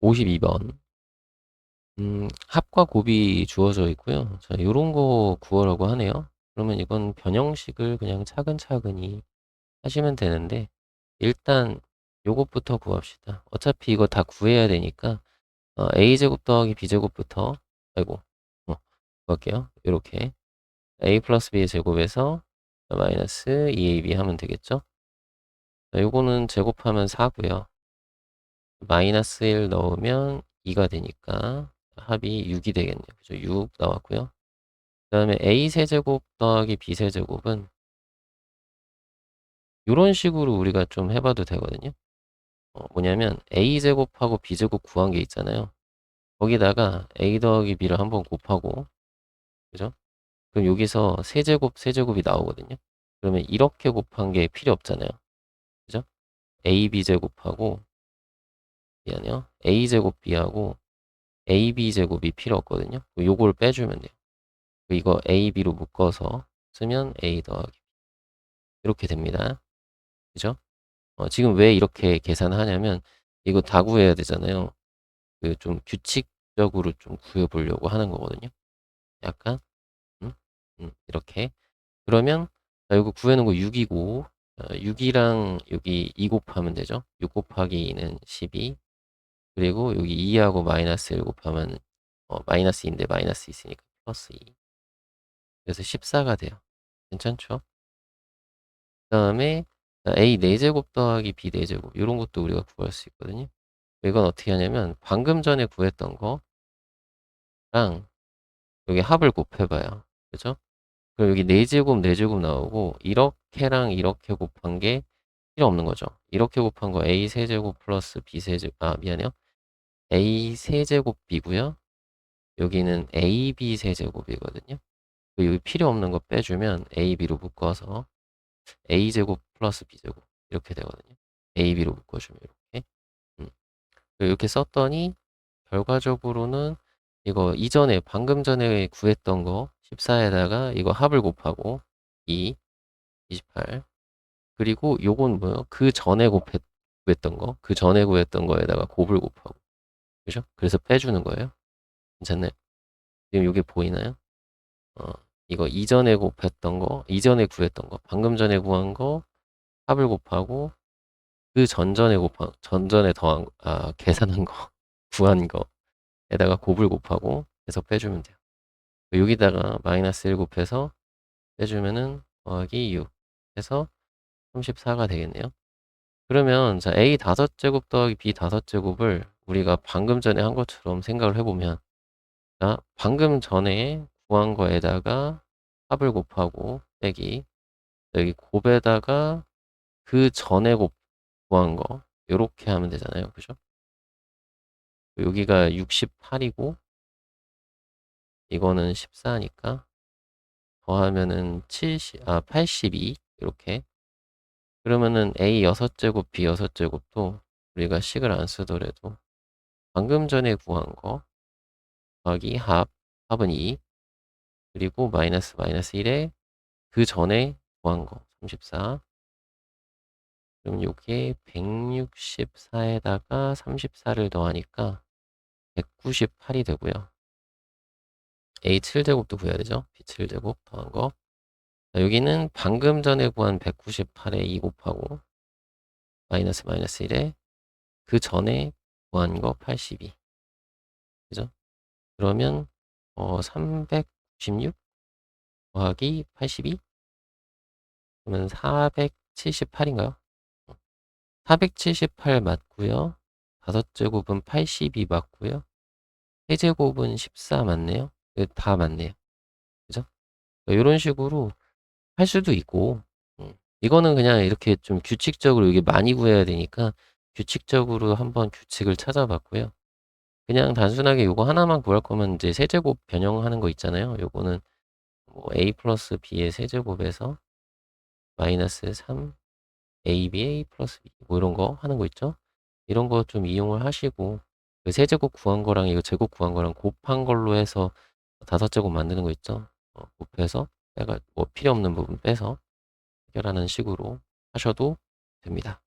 52번. 음, 합과 곱이 주어져 있고요. 자, 요런 거 구하라고 하네요. 그러면 이건 변형식을 그냥 차근차근히 하시면 되는데, 일단 요것부터 구합시다. 어차피 이거 다 구해야 되니까, 어, a제곱 더하기 b제곱부터, 아이고, 어, 구할게요. 요렇게. a 플러스 b의 제곱에서 마이너스 2ab 하면 되겠죠? 자, 요거는 제곱하면 4고요. 마이너스 1 넣으면 2가 되니까 합이 6이 되겠네요. 그죠? 6 나왔고요. 그 다음에 a 세제곱 더하기 b 세제곱은 이런 식으로 우리가 좀 해봐도 되거든요. 어, 뭐냐면 a 제곱하고 b 제곱 구한 게 있잖아요. 거기다가 a 더하기 b를 한번 곱하고 그죠? 그럼 여기서 세제곱 세제곱이 나오거든요. 그러면 이렇게 곱한 게 필요 없잖아요. 그죠? ab 제곱하고 미안해요. a 제곱 b하고 ab 제곱이 필요 없거든요. 요걸 빼주면 돼요. 이거 a, b로 묶어서 쓰면 a 더하기 b. 이렇게 됩니다. 그죠? 어, 지금 왜 이렇게 계산하냐면 이거 다 구해야 되잖아요. 그 좀 규칙적으로 좀 구해보려고 하는 거거든요. 약간 음? 음, 이렇게 그러면 자, 이거 구해놓은 거 6이고 어, 6이랑 여기 2 곱하면 되죠. 6 곱하기 2는 12 그리고 여기 2하고 마이너스 1 곱하면 어, 마이너스 2인데 마이너스 있으니까 플러스 2 그래서 14가 돼요. 괜찮죠? 그 다음에 a 4제곱 더하기 b 4제곱 이런 것도 우리가 구할 수 있거든요. 이건 어떻게 하냐면 방금 전에 구했던 거랑 여기 합을 곱해봐요. 그죠? 그럼 여기 4제곱 4제곱 나오고 이렇게랑 이렇게 곱한 게 필요 없는 거죠. 이렇게 곱한 거 a 세제곱 플러스 b 세제곱 아 미안해요. A 세제곱 b고요. 여기는 ab 세제곱이거든요. 여기 필요 없는 거 빼주면 ab로 묶어서 a제곱 플러스 b제곱 이렇게 되거든요. ab로 묶어주면 이렇게 음. 이렇게 썼더니 결과적으로는 이거 이전에 방금 전에 구했던 거 14에다가 이거 합을 곱하고 2 28 그리고 요건 뭐요? 그 전에 곱했, 구했던 거, 그 전에 구했던 거에다가 곱을 곱하고 그죠? 그래서 빼주는 거예요. 괜찮나요? 지금 이게 보이나요? 어, 이거 이전에 곱했던 거, 이전에 구했던 거, 방금 전에 구한 거 합을 곱하고 그 전전에 곱한 전전에 더한 거, 아 계산한 거 구한 거에다가 곱을 곱하고 해서 빼주면 돼요. 여기다가 마이너스 1 곱해서 빼주면은 더하기 6 해서 34가 되겠네요. 그러면 자 a 다섯 제곱 더하기 b 다섯 제곱을 우리가 방금 전에 한 것처럼 생각을 해보면 자 방금 전에 구한 거에다가 합을 곱하고 빼기 여기 곱에다가 그 전에 곱 구한 거 이렇게 하면 되잖아요. 그죠? 여기가 68이고 이거는 14니까 더하면은 70, 아 82 이렇게. 그러면은 a 6제곱 b 6제곱도 우리가 식을 안 쓰더라도 방금 전에 구한 거 더하기 합 합은 2 그리고 마이너스 마이너스 1에 그 전에 구한 거 34. 그럼 요게 164에다가 34를 더하니까 198이 되고요. A 7제곱도 구해야 되죠. B 7제곱 더한 거. 자, 여기는 방금 전에 구한 198에 2 곱하고 마이너스 마이너스 1에 그 전에 구한 거 82. 그죠? 그러면 어, 396 더하기 82 그러면 478인가요? 478 맞고요. 5제곱은 82 맞고요. 세제곱은 14 맞네요. 다 맞네요. 그죠? 이런 식으로 할 수도 있고 음, 이거는 그냥 이렇게 좀 규칙적으로 이게 많이 구해야 되니까 규칙적으로 한번 규칙을 찾아봤고요. 그냥 단순하게 이거 하나만 구할 거면 이제 세제곱 변형하는 거 있잖아요. 요거는 뭐 a 플러스 b의 세제곱에서 마이너스 3 aba 플러스 b 뭐 이런 거 하는 거 있죠. 이런 거 좀 이용을 하시고 그 세제곱 구한 거랑 이거 제곱 구한 거랑 곱한 걸로 해서 다섯 제곱 만드는 거 있죠. 어, 곱해서 빼가 뭐 필요 없는 부분 빼서 해결하는 식으로 하셔도 됩니다.